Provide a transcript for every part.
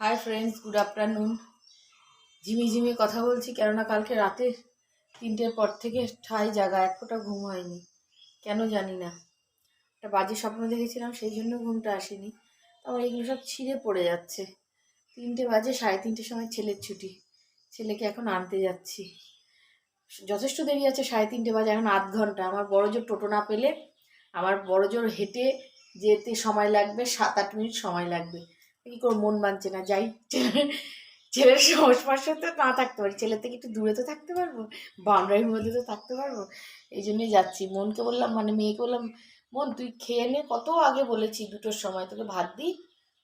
Hi friends good afternoon ঝিমি ঝিমি কথা বলছি কেননা কালকে রাতে তিনটের পর থেকে ঠাই জাগা, এক ফোঁটা ঘুম হয়নি। কেন জানি না। একটা বাজে স্বপ্ন দেখেছিলাম, সেই জন্য ঘুমটা আসেনি। আমার এগুলো সব ছিঁড়ে পড়ে যাচ্ছে। তিনটে বাজে, সাড়ে তিনটের সময় ছেলের ছুটি। ছেলেকে এখন আনতে যাচ্ছি। যথেষ্ট দেরি আছে, সাড়ে তিনটে বাজে, এখন আধ ঘণ্টা। আমার বড় জোর টোটো না পেলে, আমার বড় জোর হেঁটে যেতে সময় লাগবে, সাত আট মিনিট সময় লাগবে। কি করে মন মানছে না? যাই, ছেলের সংস্পর্শে তো না থাকতে পারি। ছেলের থেকে একটু দূরে তো থাকতে পারব, বাউন্ডারির মধ্যে তো থাকতে পারব। এই জন্যই যাচ্ছি। মনকে বললাম মানে মেয়েকে বললাম, মন, তুই খেয়ে নে, কত আগে বলেছি দুটোর সময়, তোকে ভাত দিই?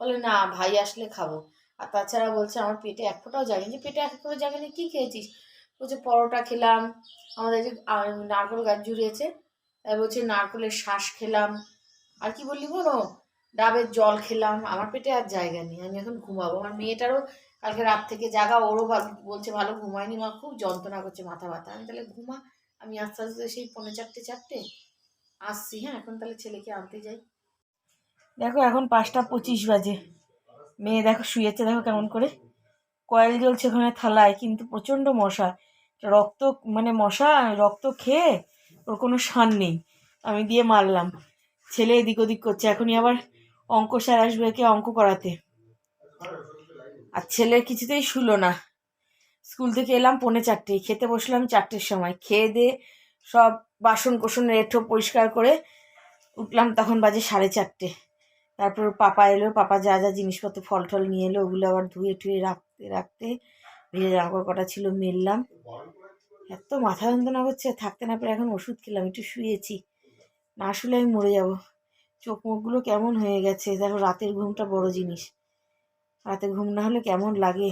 বলে, না, ভাই আসলে খাব। আর তাছাড়া বলছে, আমার পেটে এক ফোঁটাও যায়নি। যে পেটে এক ফোঁটাও যাবে না, কী খেয়েছিস? বলছে, পরোটা খেলাম। আমাদের যে নারকোল নারকেল গাছ জুড়িয়েছে বলছে, নারকোলের শ্বাস খেলাম। আর কি বললি বলো? ডাবের জল খেলাম, আমার পেটে আর জায়গা নেই, আমি এখন ঘুমাবো। আমার মেয়েটারও কালকে রাত থেকে জাগা, ওরও বলছে ভালো ঘুমায়নি মা, খুব যন্ত্রণা করছে মাথা ব্যথা। আমি তাহলে ঘুমা, আমি আস্তে আস্তে সেই পৌনে চারটে চারটে, আসছি হ্যাঁ এখন তাহলে ছেলেকে আনতে যাই। দেখো, এখন পাঁচটা পঁচিশ বাজে। মেয়ে দেখো শুয়েছে, দেখো কেমন করে। কয়েল জ্বলছে ওখানে থালায়, কিন্তু প্রচণ্ড মশা। রক্ত মানে মশা, রক্ত খেয়ে ওর কোনো সান নেই। আমি দিয়ে মারলাম। ছেলে এদিক ওদিক করছে, এখনই আবার অঙ্ক স্যার আসবে কে অঙ্ক করাতে। আর ছেলে কিছুতেই শুলো না। স্কুল থেকে এলাম পৌনে চারটে খেতে বসলাম চারটের সময়। খেয়ে দিয়ে সব বাসন কোসন রেঠো পরিষ্কার করে উঠলাম তখন বাজে সাড়ে চারটে। তারপর পাপা এলো, পাপা যা যা জিনিসপত্র ফল টল নিয়ে এলো, ওগুলো আবার ধুয়ে টুয়ে রাখতে রাখতে ভেজে জামা কটা ছিল মেললাম। এত মাথা যন্ত্রণা করছে থাকতে না পেরে এখন ওষুধ খেলাম, একটু শুয়েছি। না শুলে আমি মরে যাব। চোখ মুখগুলো কেমন হয়ে গেছে? দেখো, রাতের ঘুমটা বড় জিনিস। রাতে ঘুম না হলে কেমন লাগে?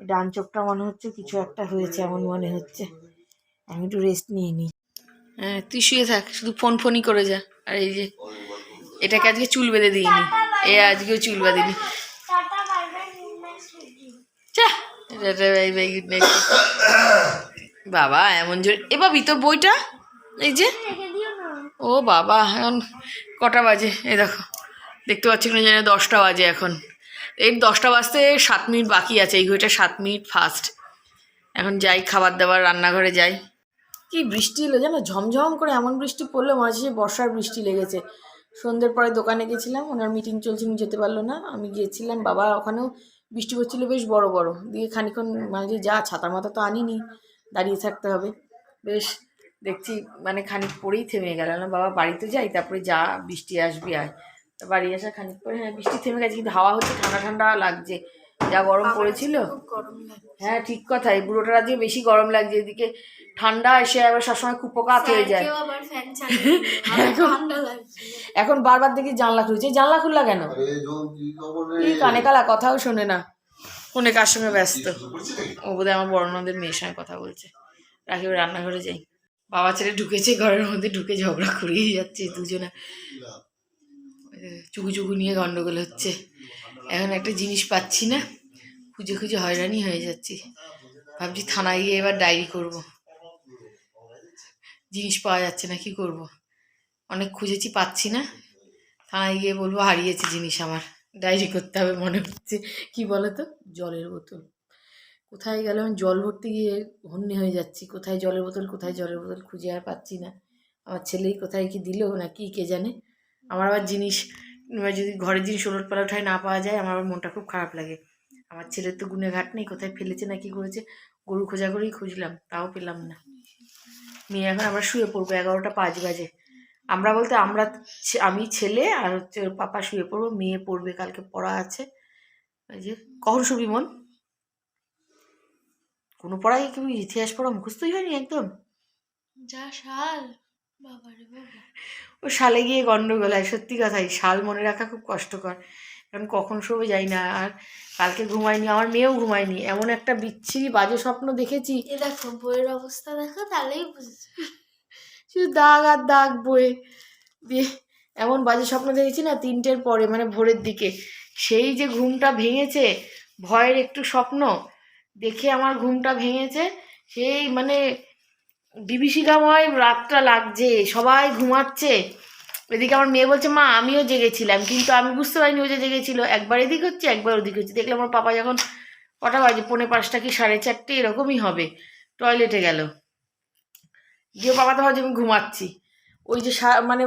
ডান চোখটা মনে হচ্ছে কিছু একটা হয়েছে, এমন মনে হচ্ছে। আমি একটু রেস্ট নিয়ে নিই। হ্যাঁ তুই শুয়ে থাক, শুধু ফোন ফোনই করে যা। আর এই যে, এটাকে আজকে চুল বেঁধে দিইনি। এ আজকেও চুল বাঁধিনি। বাবা, এমন জোর এ বাবি, তোর বইটা? এই যে ও বাবা, এখন কটা বাজে? এই দেখো, দেখতে পাচ্ছি কিনা জানি দশটা বাজে এখন। এই দশটা বাজতে সাত মিনিট বাকি আছে, এই ঘড়িটা সাত মিনিট ফাস্ট এখন যাই, খাবার দাবার, রান্নাঘরে যাই। কি বৃষ্টি এলো জানো? ঝমঝম করে এমন বৃষ্টি পড়ল, মনে হচ্ছে বর্ষার বৃষ্টি লেগেছে। সন্ধ্যের পরে দোকানে গেছিলাম, ওনার মিটিং চলছে উনি যেতে পারল না। আমি গিয়েছিলাম, বাবা ওখানেও বৃষ্টি পড়ছিল বেশ বড় বড়। দিয়ে খানিক্ষণ মানে যা ছাতার মাথা তো আনিনি, দাঁড়িয়ে থাকতে হবে। বেশ দেখছি মানে খানিক পরেই থেমে গেল। না বাবা বাড়িতে যাই তারপরে যা বৃষ্টি আসবি আয়। তা বাড়ি আসা খানিক পরে হ্যাঁ বৃষ্টি থেমে গেছে কিন্তু হাওয়া হচ্ছে ঠান্ডা ঠান্ডা লাগছে। যা গরম পড়েছিল। হ্যাঁ ঠিক কথা এই বুড়োটার আজকে বেশি গরম লাগছে এদিকে ঠান্ডা এসে আবার সবসময় কুপোকাত হয়ে যায়। এখন এখন বারবার দেখি জানলা খুলছে এই জানলা খুললা কেন? এই কানে কালা কথাও শোনে না ফোনে কার সঙ্গে ব্যস্ত? ও বোধহয় আমার বড় নদের মেয়ের সঙ্গে কথা বলছে। রাখি রান্নাঘরে যাই। বাবা ছেলে ঢুকেছে ঘরের মধ্যে ঢুকে ঝগড়া করেই যাচ্ছে দুজনে। চুকু চুকু নিয়ে গন্ডগোল হচ্ছে। এখন একটা জিনিস পাচ্ছি না খুঁজে খুঁজে হয়রানি হয়ে যাচ্ছি। ভাবছি থানায় গিয়ে এবার ডায়েরি করব। জিনিস পাওয়া যাচ্ছে না কি করব? অনেক খুঁজেছি পাচ্ছি না। থানায় গিয়ে বলব হারিয়েছে জিনিস আমার। ডায়েরি করতে হবে মনে হচ্ছে। কি বলো তো জলের বোতল। কোথায় গেলাম জল ভরতে গিয়ে হন্যে হয়ে যাচ্ছি। কোথায় জলের বোতল, কোথায় জলের বোতল খুঁজে আর পাচ্ছি না। আমার ছেলেই কোথায় কি দিল না কি, কে জানে? আমার আবার জিনিস যদি ঘরের জিনিস ওলট পালটায় না পাওয়া যায়, আমার আবার মনটা খুব খারাপ লাগে। আমার ছেলের তো গুণে ঘাট নেই, কোথায় ফেলেছে না কি করেছে? গরু খোঁজা করেই খুঁজলাম, তাও পেলাম না। মেয়ে এখন আমরা শুয়ে পড়ব, এগারোটা পাঁচ বাজে। আমরা বলতে আমরা আমি ছেলে আর হচ্ছে পাপা শুয়ে পড়ব, মেয়ে পড়বে, কালকে পড়া আছে। ওই যে, কখন শুবি মন? কোনো পড়াই কি ইতিহাস পড়া মুখস্থই হয়নি একদম? যা শাল বাবারে বাবা। ও সালে গিয়ে গন্ডগোল হয় সত্যি কথাই শাল মনে রাখা খুব কষ্টকর। কারণ কখন শোবো যাই না আর কালকে ঘুমাইনি আমার মেয়েও ঘুমায়নি এমন একটা বিচ্ছিরি বাজে স্বপ্ন দেখেছি। এ দেখো বইয়ের অবস্থা দেখো তাহলেই বুঝবে শুধু দাগ আর দাগ বয়ে দিয়ে এমন বাজে স্বপ্ন দেখেছি না তিনটের পরে মানে ভোরের দিকে। সেই যে ঘুমটা ভেঙেছে ভয়ের একটু স্বপ্ন দেখে আমার ঘুমটা ভেঙেছে। সেই মানে বিভীষিকাময় রাতটা লাগছে, সবাই ঘুমাচ্ছে। এদিকে আমার মেয়ে বলছে, মা, আমিও জেগেছিলাম। কিন্তু আমি বুঝতে পারিনি ও যে জেগেছিল। একবার এদিক হচ্ছে, একবার ওদিক হচ্ছে। দেখলাম আমার পাপা যখন কটা বাজে, পৌনে পাঁচটা কি সাড়ে চারটে, এরকমই হবে। টয়লেটে গেল। গিয়ে বাবা তো ভাবছে, আমি ঘুমাচ্ছি। ওই যে মানে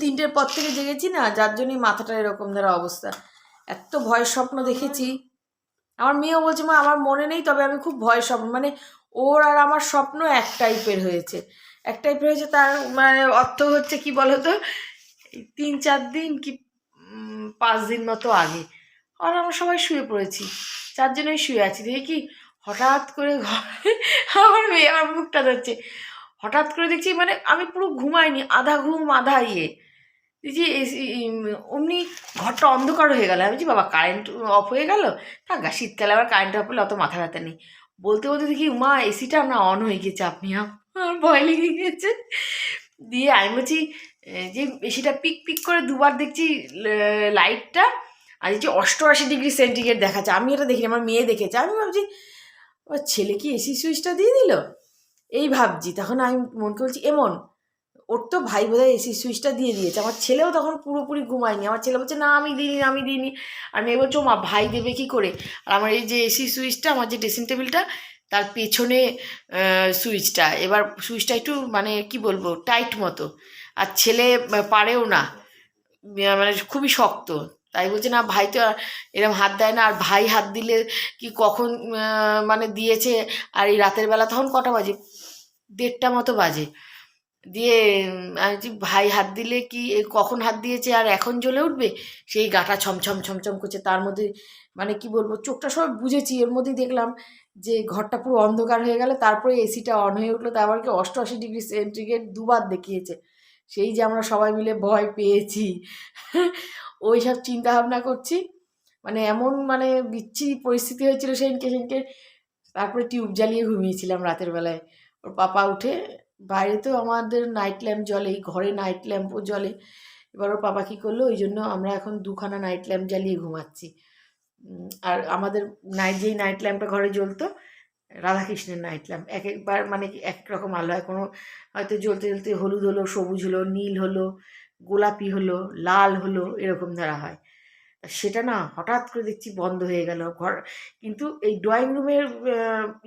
তিনটের পর থেকে জেগেছি না, যার জন্যই মাথাটা এরকম ধরা অবস্থা। এত ভয়ের স্বপ্ন দেখেছি। আমার মেয়েও বলছে, মা, আমার মনে নেই, তবে আমি খুব ভয় স্বপ্ন। মানে ওর আর আমার স্বপ্ন এক টাইপের হয়েছে। এক টাইপের হয়েছে তার মানে অর্থ হচ্ছে কি বলতো তিন চার দিন কি পাঁচ দিন মতো আগে। আর আমরা সবাই শুয়ে পড়েছি, চারজনেই শুয়ে আছি। দেখি কি, হঠাৎ করে ঘরে আমার মেয়ে, আমার মুখটা ধরছে। হঠাৎ করে দেখছি মানে আমি পুরো ঘুমাইনি, আধা ঘুম, আধা ইয়ে। এসি অমনি ঘরটা অন্ধকার হয়ে গেল। আমি বলছি বাবা কারেন্ট অফ হয়ে গেল? গা, শীতকালে আবার কারেন্ট অফ হলে অত মাথা ব্যথা নেই। বলতে বলতে দেখি মা এসিটা না অন হয়ে গেছে আপনি আমার ভয় লেগে গেছে। দিয়ে আমি বলছি যে এসিটা পিক পিক করে দুবার দেখছি লাইটটা আর যে অষ্টআশি ডিগ্রি সেন্টিগ্রেড দেখাচ্ছে। আমি এটা দেখিনি আমার মেয়ে দেখেছে। আমি ভাবছি ও ছেলে কি এসি সুইচটা দিয়ে দিল? এই ভাবছি। তখন আমি মনকে বলছি এমন ওর তো ভাই বোধহয় এসি সুইচটা দিয়ে দিয়েছে। আমার ছেলেও তখন পুরোপুরি ঘুমায়নি। আমার ছেলে বলছে, না, আমি দিইনি আমি দিইনি। আর মেয়ে বলছে মা, ভাই দেবে কি করে? আর আমার এই যে এসি সুইচটা, আমার যে ড্রেসিং টেবিলটা তার পেছনে সুইচটা। এবার সুইচটা একটু মানে কি বলব টাইট মতো। আর ছেলে পারেও না। মানে খুবই শক্ত। তাই বলছে, না, ভাই তো এরকম হাত দেয় না। আর ভাই হাত দিলে কি কখন মানে দিয়েছে? আর এই রাতের বেলা তখন কটা বাজে? দেড়টা মতো বাজে। দিয়ে আমি ভাই হাত দিলে কি কখন হাত দিয়েছে আর এখন জ্বলে উঠবে? সেই গাটা ছমছম ছমছম করছে। তার মধ্যে মানে কি বলব, চোখটা সব বুঝেছি। এর মধ্যেই দেখলাম যে ঘরটা পুরো অন্ধকার হয়ে গেল। তারপরে এসিটা অন হয়ে উঠল। তারপর কি অষ্টআশি ডিগ্রি সেন্টিগ্রেড দুবার দেখিয়েছে। সেই যে আমরা সবাই মিলে ভয় পেয়েছি। ওই সব চিন্তা ভাবনা করছি। মানে এমন মানে বিচ্ছিরি পরিস্থিতি হয়েছিল সেদিনকে সেদিনকে তারপরে টিউব জ্বালিয়ে ঘুমিয়েছিলাম রাতের বেলায়। ওর পাপা উঠে বাইরে তো আমাদের নাইট ল্যাম্প জ্বলেই ঘরে নাইট ল্যাম্পও জ্বলে। এবার ওর পাপা কী করল? ওই জন্য আমরা এখন দুখানা নাইট ল্যাম্প জ্বালিয়ে ঘুমাচ্ছি। আর আমাদের নাইট যেই নাইট ল্যাম্পটা ঘরে জ্বলতো, রাধাকৃষ্ণের নাইট ল্যাম্প এক একবার মানে এক রকম আলো হয় কোনো হয়তো জ্বলতে জ্বলতে হলুদ হলো, সবুজ হলো, নীল হলো, গোলাপি হলো, লাল হলো, এরকম ধরা হয়। সেটা না হঠাৎ করে দেখছি বন্ধ হয়ে গেল ঘর। কিন্তু এই ড্রয়িং রুমের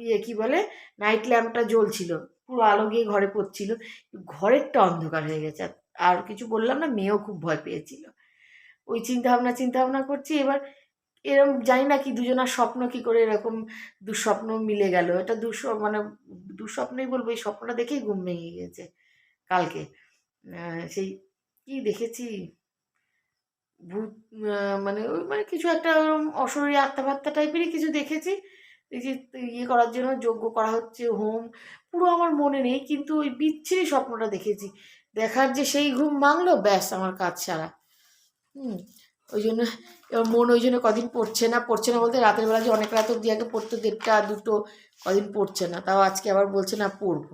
ইয়ে কী বলে? নাইট ল্যাম্পটা জ্বলছিল। পুরো আলো গিয়ে ঘরে পড়ছিল। ঘরেরটা অন্ধকার হয়ে গেছে। আর- কিছু বললাম না, মেয়েও খুব ভয় পেয়েছিল। ওই চিন্তা ভাবনা চিন্তা ভাবনা করছি, এবার এরকম জানি না কি দুজনার স্বপ্ন কি করে এরকম দুঃস্বপ্ন মিলে গেল। এটা দুঃস্ব মানে দুঃস্বপ্নই বলব, এই স্বপ্নটা দেখেই ঘুম ভেঙে গেছে কালকে। সেই কি দেখেছি? ভূত মানে ওই মানে কিছু একটা ওরকম অশরীরী আত্মাবাত্মা টাইপেরই কিছু দেখেছি। দেখি ইয়ে করার জন্য যজ্ঞ করা হচ্ছে, হোম, পুরো আমার মনে নেই, কিন্তু ওই বিচ্ছিরি স্বপ্নটা দেখেছি। দেখার যে সেই ঘুম ভাঙলো, ব্যাস আমার কাজ সারা। হুম, ওই জন্য এবার মন ওই জন্য কদিন পড়ছে না পড়ছে না বলতে রাতের বেলা যে অনেক রাত অব্দি আগে পড়তো, দেড়টা, দুটো, কদিন পড়ছে না। তাও আজকে আবার বলছে, না, পড়ব।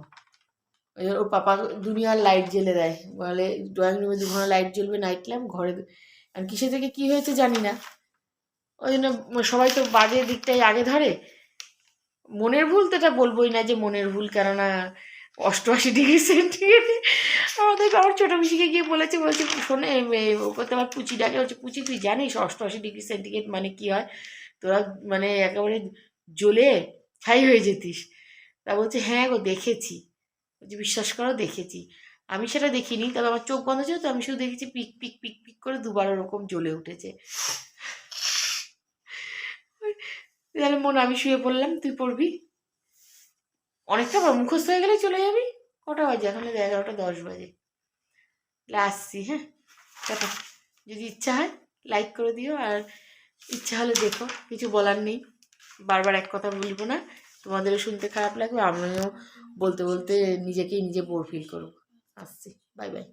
ওর পাপা দুনিয়ার লাইট জ্বেলে দেয়। বলে, ড্রয়িং রুমে দু ঘণ্টা লাইট জ্বলবে, নাইট ল্যাম্প, ঘরে আর কিসে থেকে কী হয়েছে জানি না। ওই জন্য সবাই তো বাজে দিকটাই আগে ধরে। মনের ভুল তো এটা বলবোই না যে মনের ভুল কেননা অষ্টআশি ডিগ্রি সেন্টিগ্রেডে আমাদের আমার ছোটো পিসিকে গিয়ে বলেছে বলছে শোনে এ, ও করতে আমার পুচি ডাকে হচ্ছে পুচি তুই জানিস অষ্টআশি ডিগ্রি সেন্টিগ্রেড মানে কী হয়? তোরা মানে একেবারে জ্বলে ছাই হয়ে যেতিস। তা বলছে হ্যাঁ গো দেখেছি। বলছি বিশ্বাস করো দেখেছি। আমি সেটা দেখিনি তবে আমার চোখ বন্ধ ছিল তো আমি শুধু দেখেছি পিক পিক পিক পিক করে দুবার ওরকম জ্বলে উঠেছে। তাহলে মন আমি শুয়ে পড়লাম, তুই পড়বি? অনেকটা মুখস্থ হয়ে গেলে চলে যাবি? কটা বাজে? এখন এগারোটা দশ বাজে। আসছি হ্যাঁ? টাটা যদি ইচ্ছা হয় লাইক করে দিও, আর ইচ্ছা হলে দেখো, কিছু বলার নেই। বারবার এক কথা বলব না, তোমাদেরও শুনতে খারাপ লাগবে, আমিও বলতে বলতে নিজেকেই নিজে বোর ফিল করব। আসছি বাই বাই